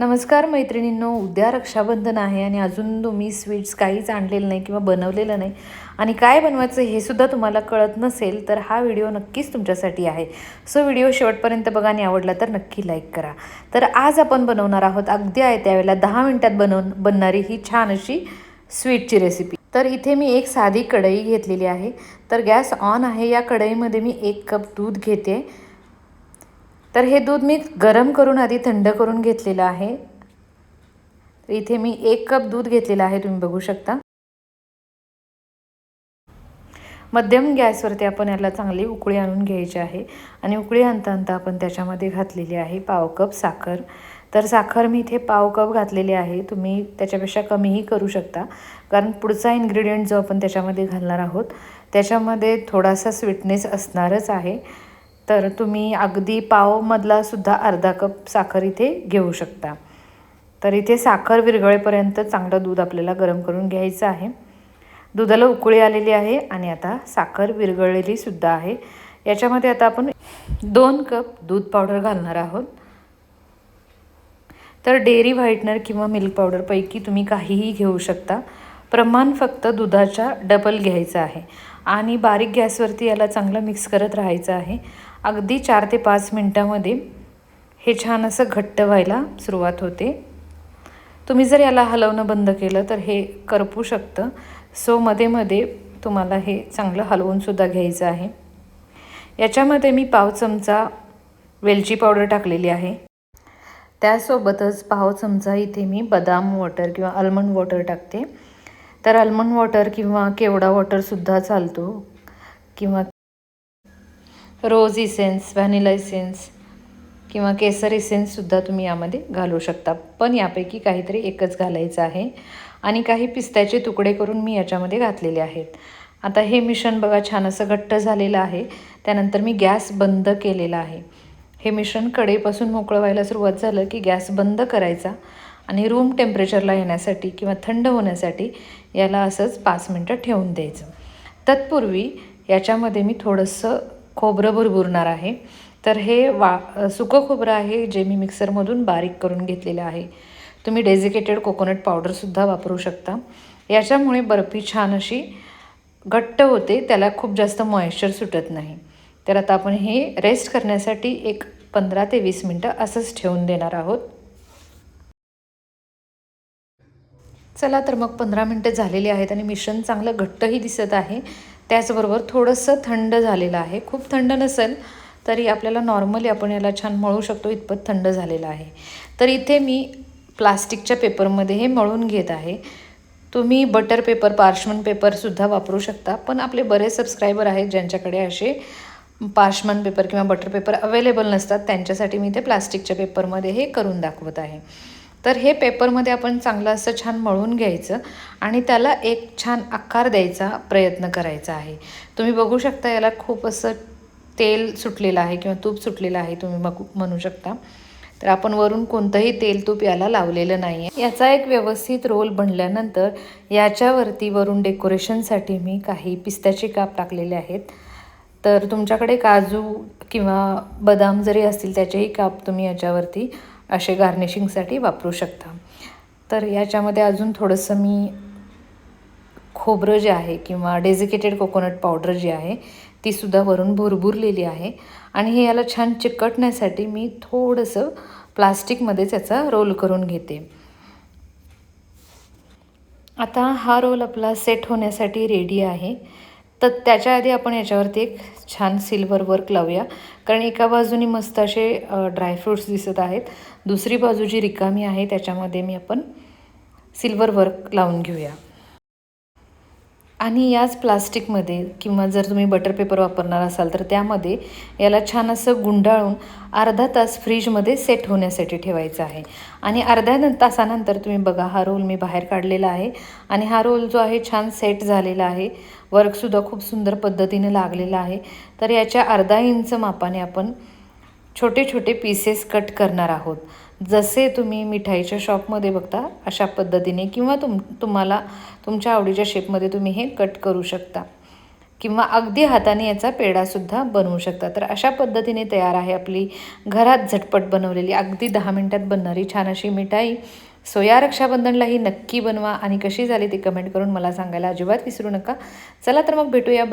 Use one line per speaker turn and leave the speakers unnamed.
नमस्कार मैत्रिणींनो उद्या रक्षाबंधन आहे आणि अजून तुम्ही स्वीट्स काहीच आणलेलं नाही किंवा बनवलेलं नाही. आणि काय बनवायचं हे सुद्धा तुम्हाला कळत नसेल तर हा व्हिडिओ नक्कीच तुमच्यासाठी आहे. सो व्हिडिओ शेवटपर्यंत बघा आणि आवडला तर नक्की लाईक करा. तर आज आपण बनवणार आहोत अगदी आहे त्यावेळेला दहा मिनटात बनवून बनणारी ही छान अशी स्वीटची रेसिपी तर इथे मी एक साधी कढई घेतलेली आहे. तर गॅस ऑन आहे या कढईमध्ये मी एक कप दूध घेते. तर हे दूध मी गरम करून आधी थंड करून घेतलेलं आहे. तर इथे मी एक कप दूध घेतलेलं आहे तुम्ही बघू शकता. मध्यम गॅसवरती आपण याला चांगली उकळी आणून घ्यायची आहे. आणि उकळी आणता आणता आपण त्याच्यामध्ये घातलेली आहे पाव कप साखर. तर साखर मी इथे पाव कप घातलेली आहे तुम्ही त्याच्यापेक्षा कमीही करू शकता. कारण पुढचा इन्ग्रेडियंट जो आपण त्याच्यामध्ये घालणार आहोत त्याच्यामध्ये थोडासा स्वीटनेस असणारच आहे. तर तुम्ही अगदी पावमधला सुद्धा अर्धा कप साखर इथे घेऊ शकता. तर इथे साखर विरघळेपर्यंत चांगलं दूध आपल्याला गरम करून घ्यायचं आहे. दुधाला उकळी आलेली आहे आणि आता साखर विरघळलेलीसुद्धा आहे. याच्यामध्ये आता आपण दोन कप दूध पावडर घालणार आहोत. तर डेअरी व्हाईटनर किंवा मिल्क पावडरपैकी तुम्ही काहीही घेऊ शकता. प्रमाण फक्त दुधाच्या डबल घ्यायचं आहे. आणि बारीक गॅसवरती याला चांगलं मिक्स करत राहायचं आहे. अगदी चार ते पाच मिनटामध्ये हे छान असं घट्ट व्हायला सुरुवात होते. तुम्ही जर याला हलवणं बंद केलं तर हे करपू शकतं. सो मध्ये मध्ये तुम्हाला हे चांगलं हलवूनसुद्धा घ्यायचं आहे. याच्यामध्ये मी पाव चमचा वेलची पावडर टाकलेली आहे. त्यासोबतच पाव चमचा इथे मी बदाम वॉटर किंवा आल्मंड वॉटर टाकते. तर आल्मंड वॉटर किंवा केवडा वॉटरसुद्धा चालतो. किंवा रोज इसेन्स व्हॅनिला इसेन्स किंवा केसर इसेन्ससुद्धा तुम्ही यामध्ये घालू शकता. पण यापैकी काहीतरी एकच घालायचं आहे आणि काही पिस्त्याचे तुकडे करून मी याच्यामध्ये घातलेले आहेत. आता हे मिश्रण बघा छान असं घट्ट झालेलं आहे. त्यानंतर मी गॅस बंद केलेला आहे. हे मिश्रण कडेपासून मोकळं व्हायला सुरुवात झालं की गॅस बंद करायचा आणि रूम टेम्परेचरला येण्यासाठी किंवा थंड होण्यासाठी याला असंच पाच मिनटं ठेवून द्यायचं. तत्पूर्वी याच्यामध्ये मी थोडंसं खोबरं भुरभुरणार आहे. तर हे वा सुकं खोबरं आहे जे मी मिक्सरमधून बारीक करून घेतलेलं आहे. तुम्ही डेझिकेटेड कोकोनट पावडरसुद्धा वापरू शकता. याच्यामुळे बर्फी छान अशी घट्ट होते त्याला खूप जास्त मॉइश्चर सुटत नाही. तर आता आपण हे रेस्ट करण्यासाठी एक पंधरा ते वीस मिनटं असंच ठेवून देणार आहोत. चला तर मग पंधरा मिनटं झालेली आहेत आणि मिश्रण चांगलं घट्टही दिसत आहे. त्याचबरोबर थोडंसं थंड झालेलं आहे. खूप थंड नसेल तरी आपल्याला नॉर्मली आपण याला छान मळू शकतो इतपत थंड झालेलं आहे. तर इथे मी प्लास्टिकच्या पेपरमध्ये हे मळून घेत आहे. तुम्ही बटर पेपर पार्शमन पेपरसुद्धा वापरू शकता पण आपले बरेच सबस्क्रायबर आहेत ज्यांच्याकडे असे पार्शमन पेपर किंवा बटर पेपर अवेलेबल नसतात त्यांच्यासाठी मी ते प्लास्टिकच्या पेपरमध्ये हे करून दाखवत आहे. तर हे पेपरमध्ये आपण चांगलं असं छान मळून घ्यायचं आणि त्याला एक छान आकार द्यायचा प्रयत्न करायचा आहे. तुम्ही बघू शकता याला खूप असं तेल सुटलेलं आहे किंवा तूप सुटलेलं आहे तुम्ही मग म्हणू शकता. तर आपण वरून कोणतंही तेल तूप याला लावलेलं नाही आहे याचा एक व्यवस्थित रोल बनल्यानंतर याच्यावरती वरून डेकोरेशनसाठी मी काही पिस्त्याचे काप टाकलेले आहेत. तर तुमच्याकडे काजू किंवा बदाम जरी असतील त्याचेही काप तुम्ही याच्यावरती असे गार्निशिंगसाठी वापरू शकता. तर याच्यामध्ये अजून थोडंसं मी खोबरं जे आहे किंवा डेझिकेटेड कोकोनट पावडर जी आहे तीसुद्धा वरून भुरभुरलेली आहे. आणि हे याला छान चिकटण्यासाठी मी थोडंसं प्लास्टिकमध्ये त्याचा रोल करून घेते. आता हा रोल आपला सेट होण्यासाठी रेडी आहे. तर त्याच्या आधी आपण याच्यावरती एक छान सिल्वर वर्क लावूया. कारण एका बाजूने मस्त असे ड्रायफ्रूट्स दिसत आहेत. दुसरी बाजू जी रिकामी आहे त्याच्यामध्ये मी आपण सिल्वर वर्क लावून घेऊया. आणि याच प्लास्टिकमध्ये किंवा जर तुम्ही बटर पेपर वापरणार असाल तर त्यामध्ये याला छान असं गुंडाळून अर्धा तास फ्रीजमध्ये सेट होण्यासाठी ठेवायचं आहे. आणि अर्ध्या तासानंतर तुम्ही बघा हा रोल मी बाहेर काढलेला आहे. आणि हा रोल जो आहे छान सेट झालेला आहे. वर्कसुद्धा खूप सुंदर पद्धतीने लागलेला आहे. तर याच्या अर्धा इंच मापाने आपण छोटे छोटे पीसेस कट करणार आहोत. जसे तुम्ही मिठाईच्या शॉपमध्ये बघता अशा पद्धतीने किंवा तुम तुम्हाला तुमच्या आवडीच्या शेपमध्ये तुम्ही हे कट करू शकता. किंवा अगदी हाताने याचा पेढासुद्धा बनवू शकता. तर अशा पद्धतीने तयार आहे आपली घरात झटपट बनवलेली अगदी दहा मिनटात बनणारी छान अशी मिठाई. सो या रक्षाबंधनलाही नक्की बनवा आणि कशी झाली ती कमेंट करून मला सांगायला अजिबात विसरू नका. चला तर मग भेटूया. बा